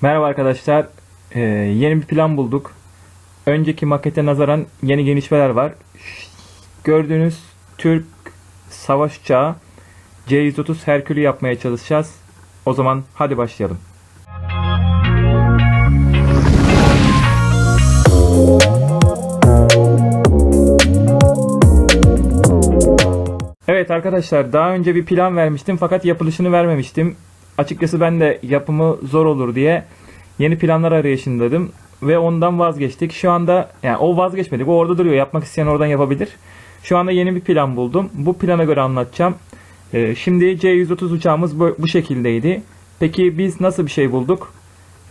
Merhaba arkadaşlar. Ee, yeni bir plan bulduk. Önceki makete nazaran yeni gelişmeler var. Gördüğünüz Türk savaş uçağı C-130 Herkül'ü yapmaya çalışacağız. O zaman hadi başlayalım. Evet arkadaşlar daha önce bir plan vermiştim fakat yapılışını vermemiştim. Açıkçası ben de yapımı zor olur diye yeni planlar arayışındaydım ve ondan vazgeçtik. Şu anda yani o vazgeçmedik. O orada duruyor. Yapmak isteyen oradan yapabilir. Şu anda yeni bir plan buldum. Bu plana göre anlatacağım. Ee, şimdi C-130 uçağımız bu, bu şekildeydi. Peki biz nasıl bir şey bulduk?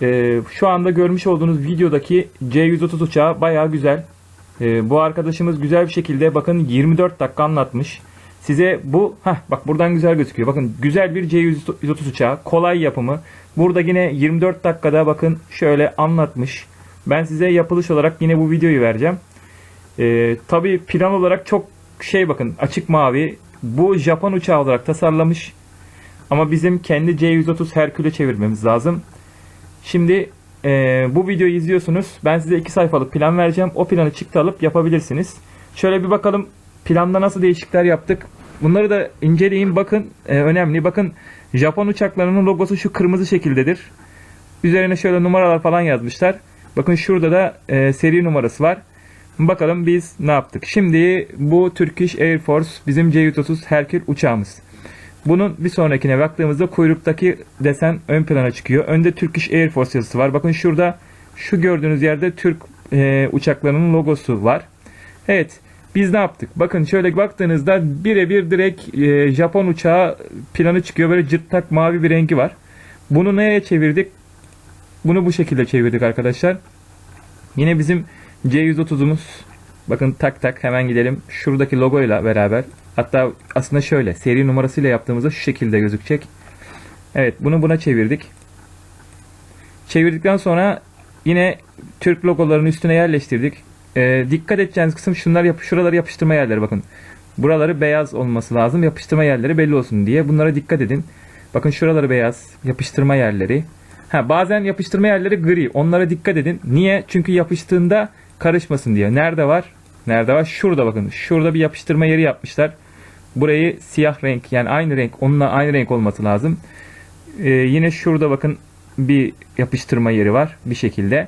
Ee, şu anda görmüş olduğunuz videodaki C-130 uçağı bayağı güzel. Ee, bu arkadaşımız güzel bir şekilde bakın 24 dakika anlatmış. Size bu heh, bak buradan güzel gözüküyor. Bakın güzel bir C-130 uçağı. Kolay yapımı. Burada yine 24 dakikada bakın şöyle anlatmış. Ben size yapılış olarak yine bu videoyu vereceğim. Ee, Tabi plan olarak çok şey bakın açık mavi. Bu Japon uçağı olarak tasarlamış. Ama bizim kendi C-130 Herkül'e çevirmemiz lazım. Şimdi e, bu videoyu izliyorsunuz. Ben size iki sayfalık plan vereceğim. O planı çıktı alıp yapabilirsiniz. Şöyle bir bakalım planda nasıl değişiklikler yaptık. Bunları da inceleyin. Bakın e, önemli. Bakın Japon uçaklarının logosu şu kırmızı şekildedir. Üzerine şöyle numaralar falan yazmışlar. Bakın şurada da e, seri numarası var. Bakalım biz ne yaptık. Şimdi bu Turkish Air Force bizim C-130 Herkül uçağımız. Bunun bir sonrakine baktığımızda kuyruktaki desen ön plana çıkıyor. Önde Turkish Air Force yazısı var. Bakın şurada şu gördüğünüz yerde Türk e, uçaklarının logosu var. Evet biz ne yaptık? Bakın şöyle baktığınızda birebir direkt e, Japon uçağı planı çıkıyor. Böyle cırtlak mavi bir rengi var. Bunu neye çevirdik? Bunu bu şekilde çevirdik arkadaşlar. Yine bizim C130'umuz bakın tak tak hemen gidelim. Şuradaki logoyla beraber. Hatta aslında şöyle seri numarasıyla yaptığımızda şu şekilde gözükecek. Evet bunu buna çevirdik. Çevirdikten sonra yine Türk logolarının üstüne yerleştirdik. Ee, dikkat edeceğiniz kısım şunlar yap şuraları yapıştırma yerleri bakın. Buraları beyaz olması lazım. Yapıştırma yerleri belli olsun diye. Bunlara dikkat edin. Bakın şuraları beyaz. Yapıştırma yerleri. Ha, bazen yapıştırma yerleri gri. Onlara dikkat edin. Niye? Çünkü yapıştığında karışmasın diye. Nerede var? Nerede var? Şurada bakın. Şurada bir yapıştırma yeri yapmışlar. Burayı siyah renk yani aynı renk onunla aynı renk olması lazım. Ee, yine şurada bakın bir yapıştırma yeri var bir şekilde.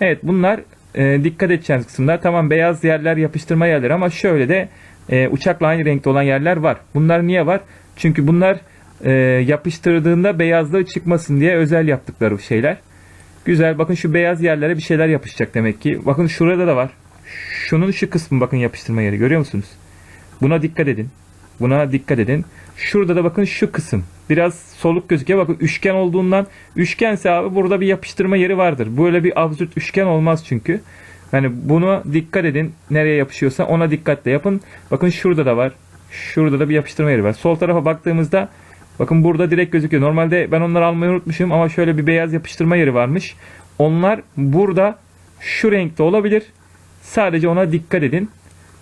Evet bunlar e, dikkat edeceğiniz kısımlar. Tamam beyaz yerler yapıştırma yerleri ama şöyle de e, uçakla aynı renkte olan yerler var. Bunlar niye var? Çünkü bunlar e, yapıştırdığında beyazlığı çıkmasın diye özel yaptıkları şeyler. Güzel. Bakın şu beyaz yerlere bir şeyler yapışacak demek ki. Bakın şurada da var. Şunun şu kısmı bakın yapıştırma yeri görüyor musunuz? Buna dikkat edin. Buna dikkat edin. Şurada da bakın şu kısım. Biraz soluk gözüküyor. Bakın üçgen olduğundan üçgense abi burada bir yapıştırma yeri vardır. Böyle bir absürt üçgen olmaz çünkü. Yani bunu dikkat edin. Nereye yapışıyorsa ona dikkatle yapın. Bakın şurada da var. Şurada da bir yapıştırma yeri var. Sol tarafa baktığımızda bakın burada direkt gözüküyor. Normalde ben onları almayı unutmuşum ama şöyle bir beyaz yapıştırma yeri varmış. Onlar burada şu renkte olabilir. Sadece ona dikkat edin.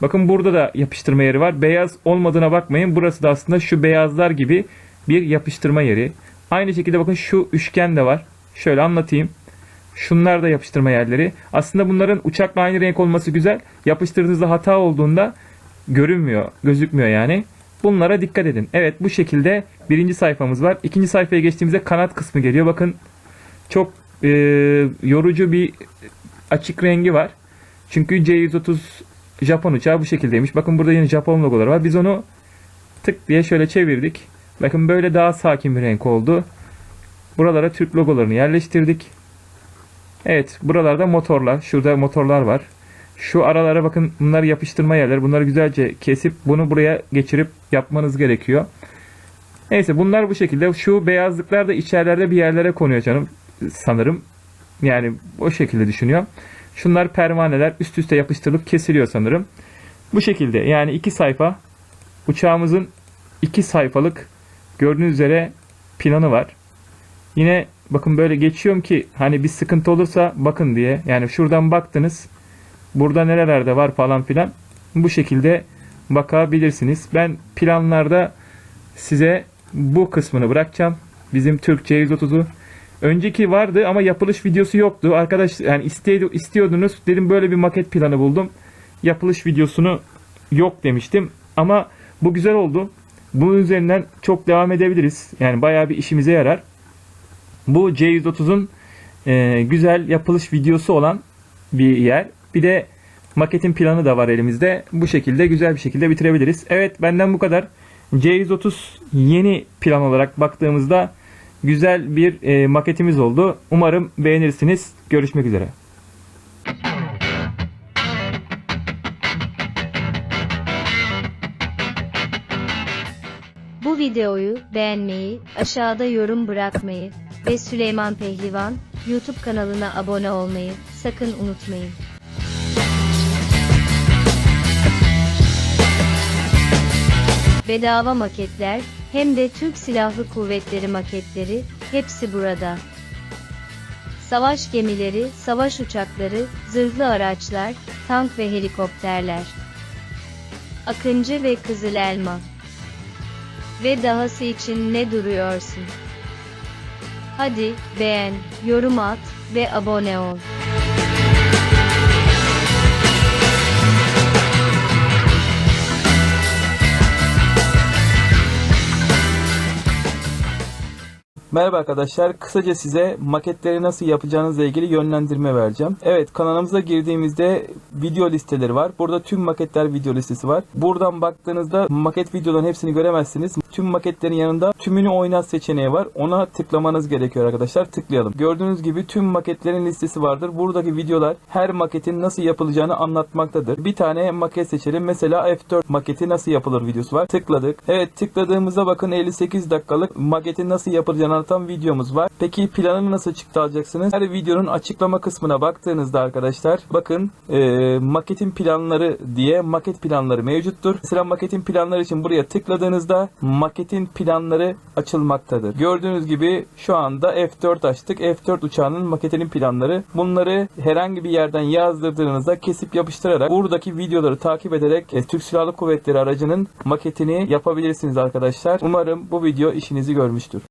Bakın burada da yapıştırma yeri var. Beyaz olmadığına bakmayın. Burası da aslında şu beyazlar gibi bir yapıştırma yeri. Aynı şekilde bakın şu üçgen de var. Şöyle anlatayım. Şunlar da yapıştırma yerleri. Aslında bunların uçakla aynı renk olması güzel. Yapıştırdığınızda hata olduğunda görünmüyor, gözükmüyor yani. Bunlara dikkat edin. Evet bu şekilde birinci sayfamız var. İkinci sayfaya geçtiğimizde kanat kısmı geliyor. Bakın çok e, yorucu bir açık rengi var. Çünkü C130 Japon uçağı bu şekildeymiş. Bakın burada yine Japon logoları var. Biz onu tık diye şöyle çevirdik. Bakın böyle daha sakin bir renk oldu. Buralara Türk logolarını yerleştirdik. Evet buralarda motorlar. Şurada motorlar var. Şu aralara bakın bunlar yapıştırma yerleri. Bunları güzelce kesip bunu buraya geçirip yapmanız gerekiyor. Neyse bunlar bu şekilde. Şu beyazlıklar da içerilerde bir yerlere konuyor canım sanırım. Yani o şekilde düşünüyorum. Şunlar pervaneler üst üste yapıştırılıp kesiliyor sanırım. Bu şekilde yani iki sayfa uçağımızın iki sayfalık gördüğünüz üzere planı var. Yine bakın böyle geçiyorum ki hani bir sıkıntı olursa bakın diye. Yani şuradan baktınız. Burada nerelerde var falan filan. Bu şekilde bakabilirsiniz. Ben planlarda size bu kısmını bırakacağım. Bizim Türkçe 130'u. Önceki vardı ama yapılış videosu yoktu. Arkadaş yani istedi, istiyordunuz. Dedim böyle bir maket planı buldum. Yapılış videosunu yok demiştim. Ama bu güzel oldu. Bunun üzerinden çok devam edebiliriz. Yani bayağı bir işimize yarar. Bu C130'un e, güzel yapılış videosu olan bir yer. Bir de maketin planı da var elimizde. Bu şekilde güzel bir şekilde bitirebiliriz. Evet benden bu kadar. C130 yeni plan olarak baktığımızda güzel bir e, maketimiz oldu. Umarım beğenirsiniz. Görüşmek üzere. Bu videoyu beğenmeyi, aşağıda yorum bırakmayı ve Süleyman Pehlivan YouTube kanalına abone olmayı sakın unutmayın. Bedava maketler hem de Türk Silahlı Kuvvetleri maketleri hepsi burada. Savaş gemileri, savaş uçakları, zırhlı araçlar, tank ve helikopterler. Akıncı ve Kızıl Elma. Ve dahası için ne duruyorsun? Hadi beğen, yorum at ve abone ol. Merhaba arkadaşlar. Kısaca size maketleri nasıl yapacağınızla ilgili yönlendirme vereceğim. Evet kanalımıza girdiğimizde video listeleri var. Burada tüm maketler video listesi var. Buradan baktığınızda maket videoların hepsini göremezsiniz. Tüm maketlerin yanında tümünü oynat seçeneği var. Ona tıklamanız gerekiyor arkadaşlar. Tıklayalım. Gördüğünüz gibi tüm maketlerin listesi vardır. Buradaki videolar her maketin nasıl yapılacağını anlatmaktadır. Bir tane maket seçelim. Mesela F4 maketi nasıl yapılır videosu var. Tıkladık. Evet tıkladığımızda bakın 58 dakikalık maketin nasıl yapılacağını anlatan videomuz var. Peki planını nasıl çıktı alacaksınız? Her videonun açıklama kısmına baktığınızda arkadaşlar bakın e, maketin planları diye maket planları mevcuttur. Mesela maketin planları için buraya tıkladığınızda maketin planları açılmaktadır. Gördüğünüz gibi şu anda F4 açtık. F4 uçağının maketinin planları. Bunları herhangi bir yerden yazdırdığınızda kesip yapıştırarak buradaki videoları takip ederek e, Türk Silahlı Kuvvetleri aracının maketini yapabilirsiniz arkadaşlar. Umarım bu video işinizi görmüştür.